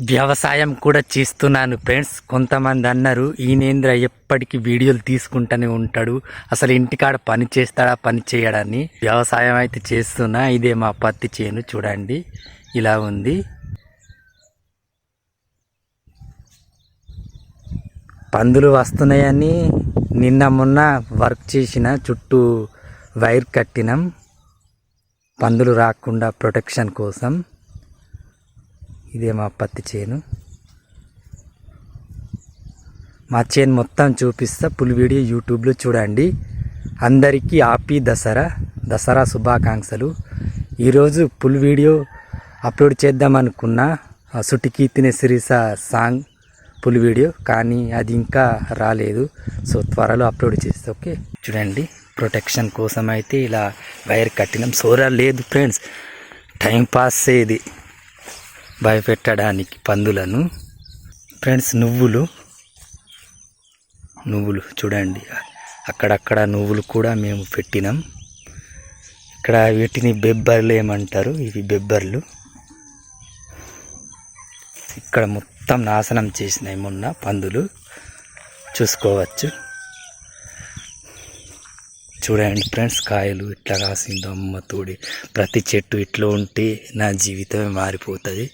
వ్యవసాయం కూడా చేస్తున్నాను ఫ్రెండ్స్. కొంతమంది అన్నారు ఈనేంద్ర ఎప్పటికీ వీడియోలు తీసుకుంటూనే ఉంటాడు. అసలు ఇంటికాడ పని చేస్తాడా పని చేయడాన్ని వ్యవసాయం అయితే చేస్తున్నా. ఇదే మా పత్తి చేను చూడండి. ఇలా ఉంది. పందులు వస్తున్నాయని నిన్న మొన్న వర్క్ చేసిన చుట్టూ వైర్ కట్టినాం. పందులు రాకుండా ప్రొటెక్షన్ కోసం. ఇదే మా పత్తి చేను. మా చేను మొత్తం చూపిస్తా పులి వీడియో యూట్యూబ్లో చూడండి. అందరికీ హ్యాపీ దసరా దసరా శుభాకాంక్షలు. ఈరోజు ఫుల్ వీడియో అప్లోడ్ చేద్దామనుకున్న సుటికి తినే సిరీస సాంగ్ ఫుల్ వీడియో కానీ అది ఇంకా రాలేదు. సో త్వరలో అప్లోడ్ చేస్తే ఓకే? చూడండి ప్రొటెక్షన్ కోసం అయితే ఇలా వైర్ కట్టినాం. సోరా లేదు ఫ్రెండ్స్ టైం పాస్ ఇది భయపెట్టడానికి పందులను. ఫ్రెండ్స్ నువ్వులు. నువ్వులు చూడండి. అక్కడక్కడ నువ్వులు కూడా మేము పెట్టినాం. ఇక్కడ వీటిని బెబ్బర్లు ఏమంటారు? ఇవి బెబ్బర్లు. ఇక్కడ మొత్తం నాశనం చేసినాయి మొన్న పందులు. చూసుకోవచ్చు. చూడండి ఫ్రెండ్స్ కాయలు ఇట్లా కాసిందో అమ్మ తోడి ప్రతి చెట్టు ఇట్లా ఉంటే నా జీవితమే మారిపోతుంది.